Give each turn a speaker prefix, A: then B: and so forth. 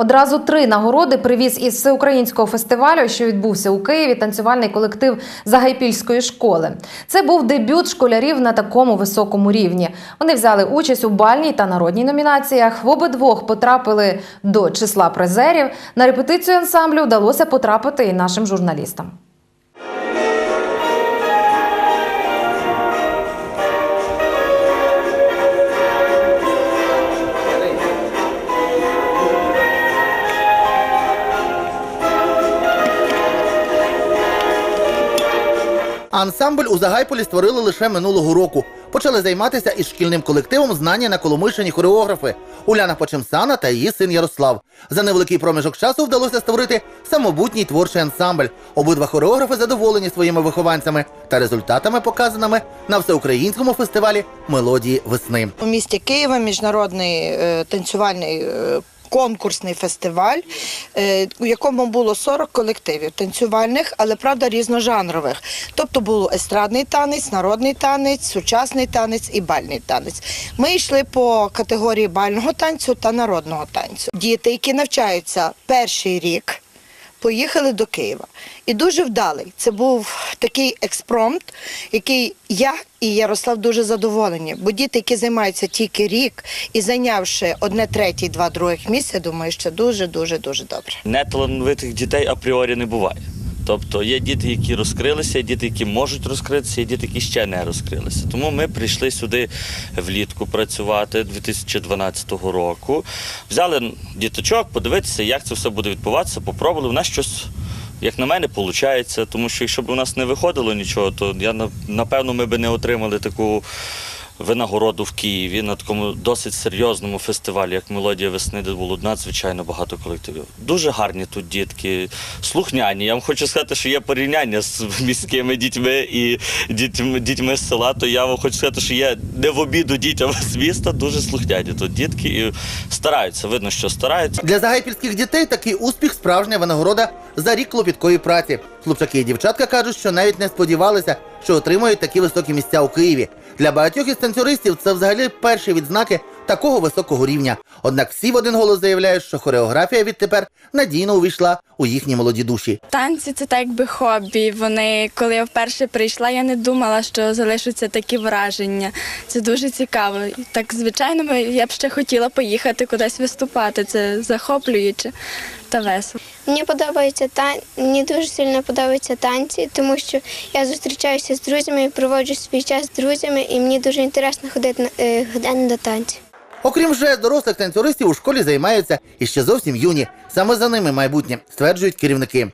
A: Одразу три нагороди привіз із всеукраїнського фестивалю, що відбувся у Києві, танцювальний колектив Загайпільської школи. Це був дебют школярів на такому високому рівні. Вони взяли участь у бальній та народній номінаціях. В обидвох потрапили до числа призерів. На репетицію ансамблю вдалося потрапити і нашим журналістам.
B: Ансамбль у Загайполі створили лише минулого року. Почали займатися із шкільним колективом знання на Коломийщині хореографи Уляна Почемсана та її син Ярослав. За невеликий проміжок часу вдалося створити самобутній творчий ансамбль. Обидва хореографи задоволені своїми вихованцями та результатами, показаними на всеукраїнському фестивалі Мелодії весни.
C: У місті Києва міжнародний е, танцювальний е, конкурсний фестиваль, е, у якому було 40 колективів танцювальних, але правда різножанрових. Тобто було естрадний танець, народний танець, сучасний танець і бальний танець. Ми йшли по категорії бального танцю та народного танцю. Діти, які навчаються перший рік. Поїхали до Києва. І дуже вдалий. Це був такий експромт, який я і Ярослав дуже задоволені. Бо діти, які займаються тільки рік і зайнявши одне третє, два других місця, думаю, що дуже, дуже, дуже добре.
D: неталановитих дітей апріорі не буває. Тобто є діти, які розкрилися, є діти, які можуть розкритися, є діти, які ще не розкрилися. Тому ми прийшли сюди влітку працювати 2012 року. Взяли діточок, подивитися, як це все буде відбуватися, попробували. У нас щось, як на мене, виходить. Тому що якщо б у нас не виходило нічого, то я напевно ми б не отримали таку винагороду в Києві на такому досить серйозному фестивалі, як Мелодія весни, де було надзвичайно багато колективів. Дуже гарні тут дітки, слухняні. Я вам хочу сказати, що є порівняння з міськими дітьми і дітьми, дітьми з села, то я вам хочу сказати, що є не в обіду дітям з міста, дуже слухняні тут дітки і стараються. Видно, що стараються.
B: Для загайпільських дітей такий успіх справжня винагорода за рік клопіткої праці. Хлопчаки і дівчатка кажуть, що навіть не сподівалися, що отримають такі високі місця у Києві. Для багатьох із танцюристів це взагалі перші відзнаки такого високого рівня. Однак всі в один голос заявляють, що хореографія відтепер надійно увійшла у їхні молоді душі.
E: Танці це так би хобі. Вони, коли я вперше прийшла, я не думала, що залишаться такі враження. Це дуже цікаво. Так, звичайно, я б ще хотіла поїхати кудись виступати. Це захоплююче та весело.
F: Мені подобається та мені дуже сильно подобаються танці, тому що я зустрічаюся з друзями проводжу свій час з друзями, і мені дуже інтересно ходити на е, до танців.
B: Окрім вже дорослих танцюристів, у школі займаються і ще зовсім юні. Саме за ними майбутнє, стверджують керівники.